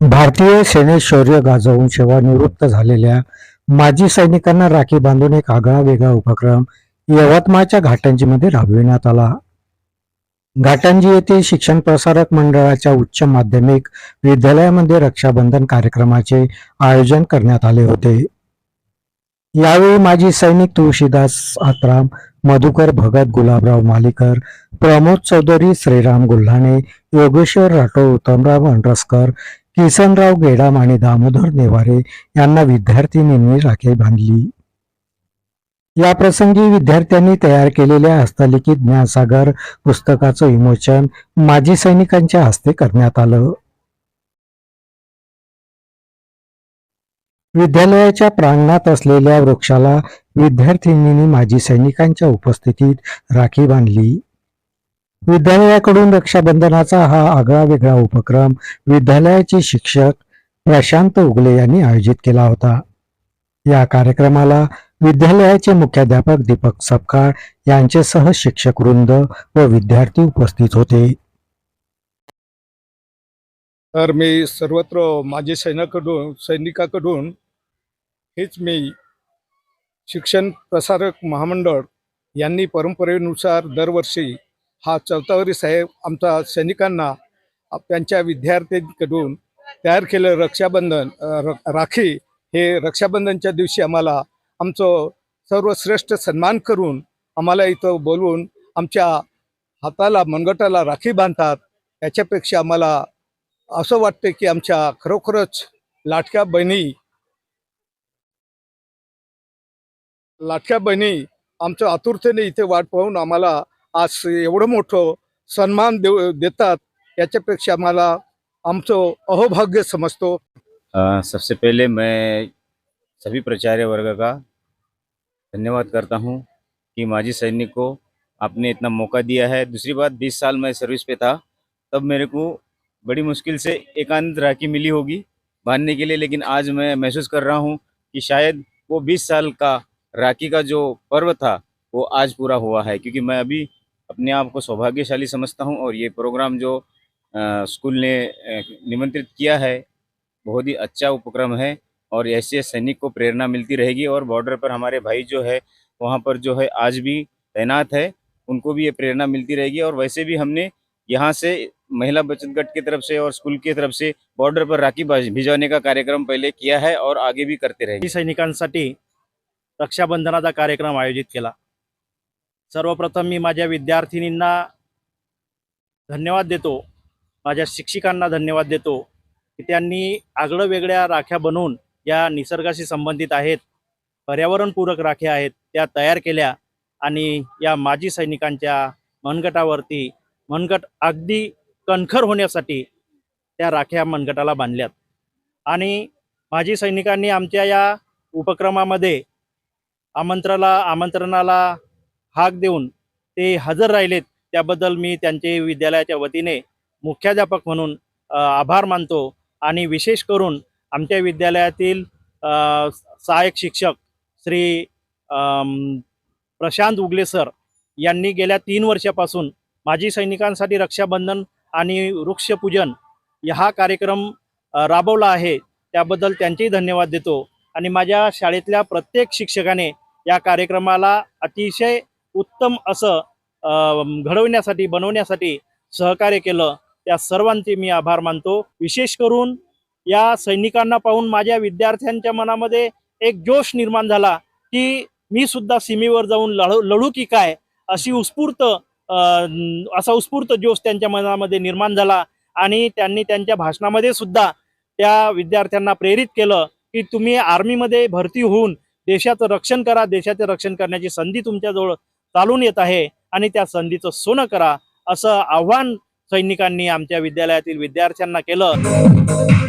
भारतीय सेनेत शौर्य गाजवून सेवानिवृत्त झालेल्या माजी सैनिकांना राखी बांधून एक आगळा वेगळा उपक्रम यवतमाळच्या घाटंजीमध्ये राबविण्यात आला. घाटंजी येथील शिक्षण प्रसारक मंडळाच्या उच्च माध्यमिक विद्यालयामध्ये रक्षाबंधन कार्यक्रमाचे आयोजन करण्यात आले होते. यावेळी माजी सैनिक तुळशीदास आत्राम मधुकर भगत गुलाबराव मालीकर प्रमोद चौधरी श्रीराम गुल्हाणे योगेश्वर राठोड उत्तमराव अंड्रसकर किसनराव गेडाम आणि दामोदर नेवारे यांना विद्यार्थिनींनी राखी बांधली. या प्रसंगी विद्यार्थ्यांनी तयार केलेल्या हस्तलिखित ज्ञानसागर पुस्तकाचं विमोचन माजी सैनिकांच्या हस्ते करण्यात आलं. विद्यालयाच्या प्रांगणात असलेल्या वृक्षाला विद्यार्थिनींनी माजी सैनिकांच्या उपस्थितीत राखी बांधली. विद्यालयाकडून रक्षाबंधनाचा हा आगळा वेगळा उपक्रम विद्यालयाचे शिक्षक प्रशांत उगले यांनी आयोजित केला होता. या कार्यक्रमाला विद्यालयाचे मुख्याध्यापक दीपक सपकाळ यांच्यासह शिक्षक वृंद व विद्यार्थी उपस्थित होते. तर मी सर्वत्र माझे सैनिकाकडून सैनिकाकडून हेच मी शिक्षण प्रसारक महामंडळ यांनी परंपरेनुसार दरवर्षी हा चौथावरी साहेब आमचा सैनिकांना त्यांच्या विद्यार्थ्यांकडून तयार केलं रक्षाबंधन र- राखी हे रक्षाबंधनच्या दिवशी आम्हाला आमचं सर्वश्रेष्ठ सन्मान करून आम्हाला इथं बोलवून आमच्या हाताला मनगटाला राखी बांधतात. याच्यापेक्षा आम्हाला असं वाटतं की आमच्या खरोखरच लाटक्या बहिणी लाटक्या बहिणी आमच्या आतुरतेने इथे वाट पाहून आम्हाला आज एवढं मोठं सन्मान देऊ देतात याच्यापेक्षा आम्हाला आमचं अहोभाग्य समजतो. सबसे पहले मैं सभी प्रचार्य वर्ग का धन्यवाद करता हूँ कि माजी सैनिक को आपने इतना मौका दिया है। दूसरी बात 20 साल मैं सर्विस पे था तब मेरे को बड़ी मुश्किल से एकांत राखी मिली होगी बांधने के लिए लेकिन आज मैं महसूस कर रहा हूँ कि शायद वो 20 साल का राखी का जो पर्व था वो आज पूरा हुआ है। क्योंकि मैं अभी अपने आप को सौभाग्यशाली समझता हूँ और ये प्रोग्राम जो अ, स्कूल ने निमंत्रित किया है बहुत ही अच्छा उपक्रम है और ऐसे सैनिक को प्रेरणा मिलती रहेगी और बॉर्डर पर हमारे भाई जो है वहाँ पर जो है आज भी तैनात है उनको भी ये प्रेरणा मिलती रहेगी। और वैसे भी हमने यहाँ से महिला बचत गट की तरफ से और स्कूल की तरफ से बॉर्डर पर राखी भिजवाने का कार्यक्रम पहले किया है और आगे भी करते रहेंगे सैनिकांसाठी रक्षाबंधनाचा कार्यक्रम आयोजित केला. सर्वप्रथम मी माझ्या विद्यार्थिनींना धन्यवाद देतो. माझ्या शिक्षिकांना धन्यवाद देतो की त्यांनी आगळं वेगळ्या राख्या बनवून या निसर्गाशी संबंधित आहेत पर्यावरणपूरक राख्या आहेत त्या तयार केल्या आणि या माजी सैनिकांच्या मनगटावरती मनगट अगदी कणखर होण्यासाठी त्या राख्या मनगटाला बांधल्यात. आणि माजी सैनिकांनी आमच्या या उपक्रमामध्ये आमंत्रणाला आमंत्रणाला हाक देऊन ते हजर राहिलेत. त्याबद्दल मी त्यांचे विद्यालयाच्या वतीने मुख्याध्यापक म्हणून आभार मानतो. आणि विशेष करून आमच्या विद्यालयातील सहाय्यक शिक्षक श्री प्रशांत उगले सर यांनी गेल्या तीन वर्षापासून माजी सैनिकांसाठी रक्षाबंधन आणि वृक्षपूजन हा कार्यक्रम राबवला आहे. त्याबद्दल त्यांचेही धन्यवाद देतो. आणि माझ्या शाळेतल्या प्रत्येक शिक्षकाने या कार्यक्रमाला अतिशय उत्तम असं घडवण्यासाठी बनवण्यासाठी सहकार्य केलं. त्या सर्वांचे मी आभार मानतो. विशेष करून या सैनिकांना पाहून माझ्या विद्यार्थ्यांच्या मनामध्ये एक जोश निर्माण झाला की मी सुद्धा सीमेवर जाऊन लढू लढू की काय अशी उत्स्फूर्त असा उत्स्फूर्त जोश त्यांच्या मनामध्ये निर्माण झाला आणि त्यांनी त्यांच्या भाषणामध्ये सुद्धा त्या विद्यार्थ्यांना प्रेरित केलं की तुम्ही आर्मीमध्ये भरती होऊन देशाचं रक्षण करा देशाचं रक्षण करण्याची संधी तुमच्याजवळ चालून येत आहे आणि त्या संधीचं सोनं करा असं आव्हान सैनिकांनी आमच्या विद्यालयातील विद्यार्थ्यांना केलं.